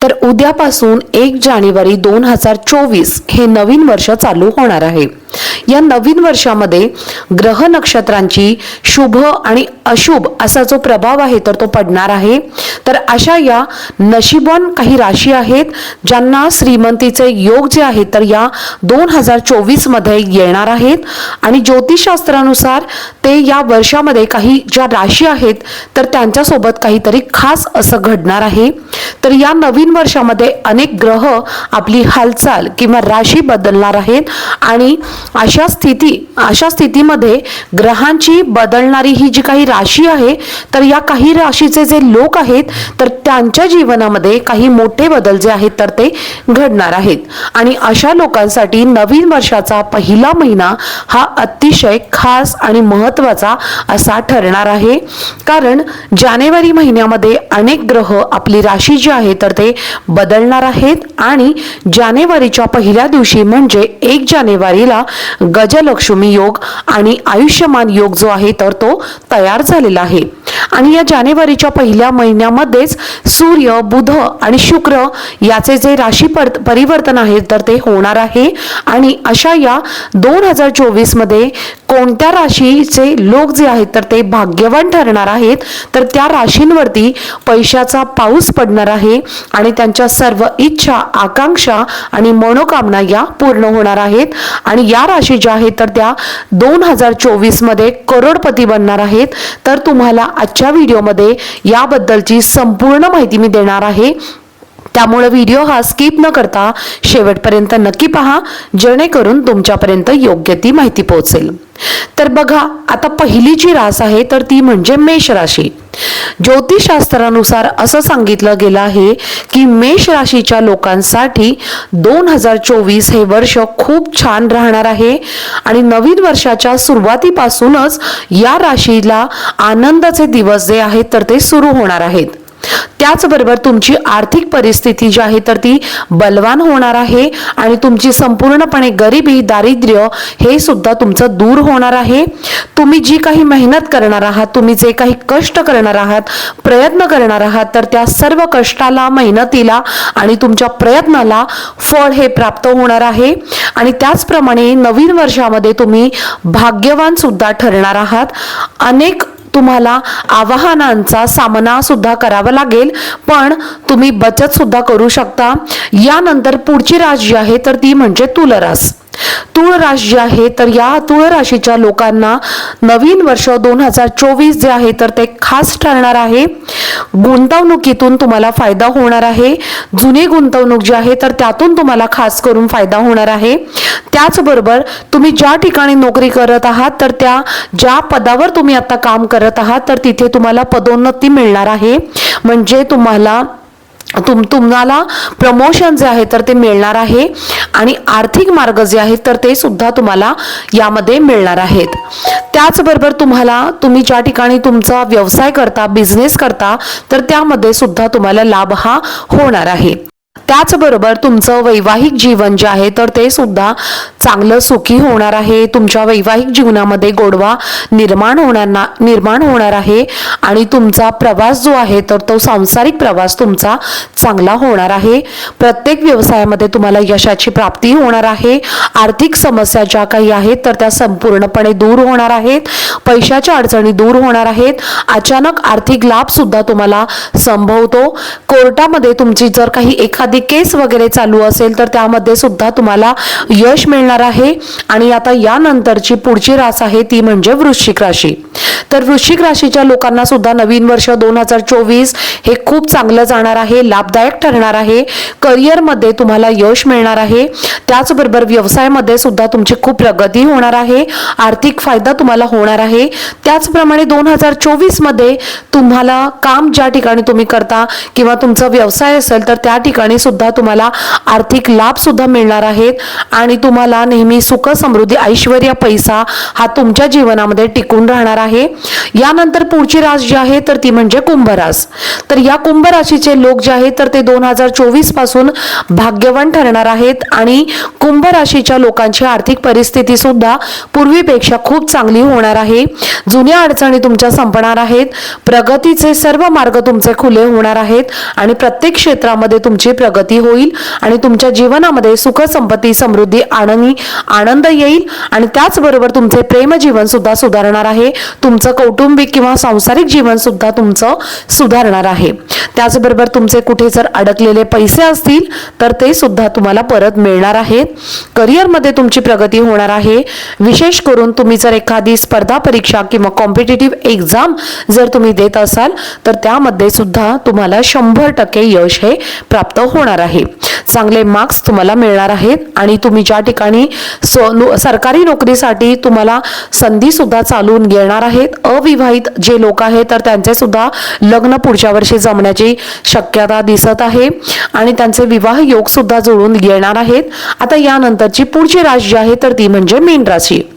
तर उद्यापासून एक जानेवारी दोन हजार चोवीस हे नवीन वर्ष चालू होणार आहे. या नवीन वर्षामध्ये ग्रह नक्षत्रांची शुभ आणि अशुभ असा जो प्रभाव आहे तर तो पडणार आहे. तर अशा या नशिबवान काही राशी आहेत ज्यांना श्रीमंतीचे योग जे आहेत तर या दोन हजार चोवीसमध्ये येणार आहेत. आणि ज्योतिषशास्त्रानुसार ते या वर्षामध्ये काही ज्या राशी आहेत तर त्यांच्यासोबत काहीतरी खास असं घडणार आहे. तर या नवीन वर्षामध्ये अनेक ग्रह आपली हालचाल किंवा राशी बदलणार आहेत आणि अशा स्थिती अशा स्थितीमध्ये ग्रहांची बदलणारी ही जी काही राशी आहे तर या काही राशीचे जे लोक आहेत तर त्यांच्या जीवनामध्ये काही मोठे बदल जे आहेत तर ते घडणार आहेत. आणि अशा लोकांसाठी नवीन वर्षाचा पहिला महिना हा अतिशय खास आणि महत्त्वाचा असा ठरणार आहे. कारण जानेवारी महिन्यामध्ये अनेक ग्रह आपली राशी जी आहे तर ते बदलणार आहेत. आणि जानेवारीच्या पहिल्या दिवशी म्हणजे एक जानेवारीला गजलक्ष्मी योग आणि आयुष्यमान योग जो आहे तर तो तयार झालेला आहे. आणि या जानेवारीच्या पहिल्या महिन्यामध्येच सूर्य बुध आणि शुक्र याचे जे राशी पर परिवर्तन आहे तर ते होणार आहे. आणि अशा या दोन हजार चोवीसमध्ये कोणत्या राशीचे लोक जे आहेत तर ते भाग्यवान ठरणार आहेत तर त्या राशींवरती पैशाचा पाऊस पडणार आहे आणि त्यांच्या सर्व इच्छा आकांक्षा आणि मनोकामना या पूर्ण होणार आहेत. आणि या राशी ज्या आहेत तर त्या दोन हजार चोवीसमध्ये करोडपती बनणार आहेत. तर तुम्हाला आजच्या व्हिडिओमध्ये याबद्दलची संपूर्ण माहिती मी देणार आहे. त्यामुळे व्हिडिओ हा स्किप न करता शेवटपर्यंत नक्की पहा जेणेकरून तुमच्यापर्यंत योग्य ती माहिती पोहोचेल. तर बघा आता पहिली जी रास आहे तर ती म्हणजे मेष राशी. ज्योतिषशास्त्रानुसार असं सांगितलं गेलं आहे की मेष राशीच्या लोकांसाठी दोन हजार चोवीस हे वर्ष खूप छान राहणार आहे. आणि नवीन वर्षाच्या सुरुवातीपासूनच या राशीला आनंदाचे दिवस जे आहेत तर ते सुरू होणार आहेत. त्याचबरोबर तुमची आर्थिक परिस्थिती जी आहे तर ती बलवान होणार आहे आणि तुमची संपूर्णपणे गरिबी दारिद्र्य हे सुद्धा तुमचं दूर होणार आहे. तुम्ही जी काही मेहनत करणार आहात तुम्ही जे काही कष्ट करणार आहात प्रयत्न करणार आहात तर त्या सर्व कष्टाला मेहनतीला आणि तुमच्या प्रयत्नाला फळ हे प्राप्त होणार आहे. आणि त्याचप्रमाणे नवीन वर्षामध्ये तुम्ही भाग्यवान सुद्धा ठरणार आहात. अनेक तुम्हाला आव्हानांचा सामना सुद्धा करावा लागेल पण तुम्ही बचत सुद्धा करू शकता. यानंतर पुढची रास जी आहे तर ती म्हणजे तुलरास तुळ राशी जी आहे तर या तुळ राशीच्या लोकांना नवीन वर्ष दोन हजार चोवीस जे आहे तर ते खास ठरणार आहे. गुंतवणुकीतून तुम्हाला फायदा होणार आहे. जुनी गुंतवणूक जी आहे तर त्यातून तुम्हाला खास करून फायदा होणार आहे. त्याचबरोबर तुम्ही ज्या ठिकाणी नोकरी करत आहात तर त्या ज्या पदावर तुम्ही आता काम करत आहात तर तिथे तुम्हाला पदोन्नती मिळणार आहे. म्हणजे तुम्हाला तुम तुम्हाला प्रमोशन जे आहे तर ते मिळणार आहे आणि आर्थिक मार्ग जे आहेत तर ते सुद्धा तुम्हाला यामध्ये मिळणार आहेत. त्याचबरोबर तुम्हाला तुम्ही ज्या ठिकाणी तुमचा व्यवसाय करता बिझनेस करता तर त्यामध्ये सुद्धा तुम्हाला लाभ हा होणार आहे. त्याचबरोबर तुमचं वैवाहिक जीवन जे आहे तर ते सुद्धा चांगलं सुखी होणार आहे. तुमच्या वैवाहिक जीवनामध्ये गोडवा निर्माण होणार ना निर्माण होणार आहे. आणि तुमचा प्रवास जो आहे तर तो सांसारिक प्रवास तुमचा चांगला होणार आहे. प्रत्येक व्यवसायामध्ये तुम्हाला यशाची प्राप्ती होणार आहे. आर्थिक समस्या ज्या काही आहेत तर त्या संपूर्णपणे दूर होणार आहेत. पैशाच्या अडचणी दूर होणार आहेत. अचानक आर्थिक लाभ सुद्धा तुम्हाला संभवतो. कोर्टामध्ये तुमची जर काही एखादी केस वगैरे चालू असेल तर त्यामध्ये सुद्धा तुम्हाला यश मिळणार आहे. आणि आता यानंतरची पुढची रास आहे ती म्हणजे वृश्चिक राशी. तर वृश्चिक राशीच्या लोकांना सुद्धा नवीन वर्ष दोन हजार चोवीस हे खूप चांगलं जाणार आहे लाभदायक ठरणार आहे. करिअरमध्ये तुम्हाला यश मिळणार आहे. त्याचबरोबर व्यवसायामध्ये सुद्धा तुमची खूप प्रगती होणार आहे. आर्थिक फायदा तुम्हाला होणार आहे. त्याचप्रमाणे दोन हजार चोवीसमध्ये तुम्हाला काम ज्या ठिकाणी तुम्ही करता किंवा तुमचा व्यवसाय असेल तर त्या ठिकाणी सुद्धा तुम्हाला आर्थिक लाभ सुद्धा मिळणार आहेत. आणि तुम्हाला नेहमी सुख समृद्धी ऐश्वर पैसा हा तुमच्या जीवनामध्ये टिकून राहणार आहे. यानंतर पुढची रास जी आहे तर ती म्हणजे कुंभरास तर या कुंभ राशीचे लोक जे आहेत तर ते दोन हजार चोवीसपासून भाग्यवान ठरणार आहेत. आणि कुंभ राशीच्या लोकांची आर्थिक परिस्थिती सुद्धा पूर्वीपेक्षा खूप चांगली होणार आहे. जुन्या अडचणी तुमच्या संपणार आहेत. प्रगतीचे सर्व मार्ग तुमचे खुले होणार आहेत. आणि प्रत्येक क्षेत्रामध्ये तुमची प्रगती होईल आणि तुमच्या जीवनामध्ये सुख संपत्ती समृद्धी आनंदी आनंद येईल. आणि त्याचबरोबर तुमचे प्रेमजीवन सुद्धा सुधारणार आहे. तुमचं कौटुंबिक किंवा सांसारिक जीवन सुद्धा तुमचं सुधारणार आहे. त्याचबरोबर तुमचे कुठे जर अडकलेले पैसे असतील तर ते सुद्धा तुम्हाला परत मिळणार आहेत करिअरमध्ये तुमची प्रगती होणार आहे. विशेष करून तुम्ही जर एखादी स्पर्धा परीक्षा किंवा कॉम्पिटेटिव्ह एक्झाम जर तुम्ही देत असाल तर त्यामध्ये सुद्धा तुम्हाला शंभर टक्के यश हे प्राप्त होणार आहे. चांगले मार्क्स तुम्हाला मिळणार आहेत आणि तुम्ही ज्या ठिकाणी नो- सरकारी नोकरीसाठी तुम्हाला संधी सुद्धा चालून येणार आहेत. अविवाहित जे लोक आहेत तर त्यांचे सुद्धा लग्न पुढच्या वर्षी जमण्याची शक्यता दिसत आहे. आणि त्यांचे विवाह योग सुद्धा जुळून येणार आहेत. आता यानंतरची पुढची राशी जी आहे तर ती म्हणजे मीन राशी.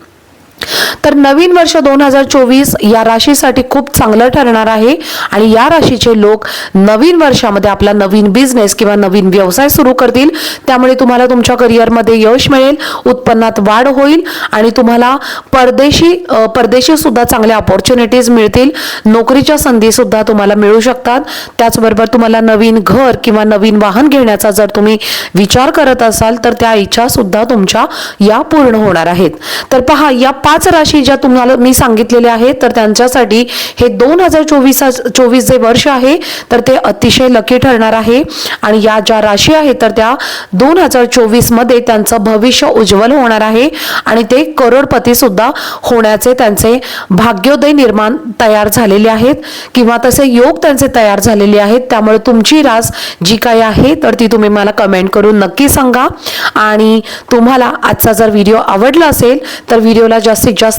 तर नवीन वर्ष दोन हजार चोवीस या राशीसाठी खूप चांगलं ठरणार आहे. आणि या राशीचे लोक नवीन वर्षामध्ये आपला नवीन बिझनेस किंवा नवीन व्यवसाय सुरू करतील. त्यामुळे तुम्हाला तुमच्या करिअरमध्ये यश मिळेल उत्पन्नात वाढ होईल आणि तुम्हाला परदेशी परदेशी सुद्धा चांगल्या ऑपॉर्च्युनिटीज मिळतील. नोकरीच्या संधी सुद्धा तुम्हाला मिळू शकतात. त्याचबरोबर तुम्हाला नवीन घर किंवा नवीन वाहन घेण्याचा जर तुम्ही विचार करत असाल तर त्या इच्छा सुद्धा तुमच्या या पूर्ण होणार आहेत. तर पहा या पाच राशी ज्या तुम्हाला मी सांगितलेल्या आहेत तर त्यांच्यासाठी हे दोन हजार चोवीस चोवीस जे वर्ष आहे तर ते अतिशय लकी ठरणार आहे. आणि या ज्या राशी आहेत तर त्या दोन हजार चोवीसमध्ये त्यांचं भविष्य उज्ज्वल होणार आहे. आणि ते करोडपती सुद्धा होण्याचे त्यांचे भाग्योदय निर्माण तयार झालेले आहेत. किंवा तसे योग त्यांचे तयार झालेले आहेत. त्यामुळे तुमची रास जी काही आहे तर ती तुम्ही मला कमेंट करून नक्की सांगा. आणि तुम्हाला आजचा जर व्हिडिओ आवडला असेल तर व्हिडिओला जास्तीत जास्त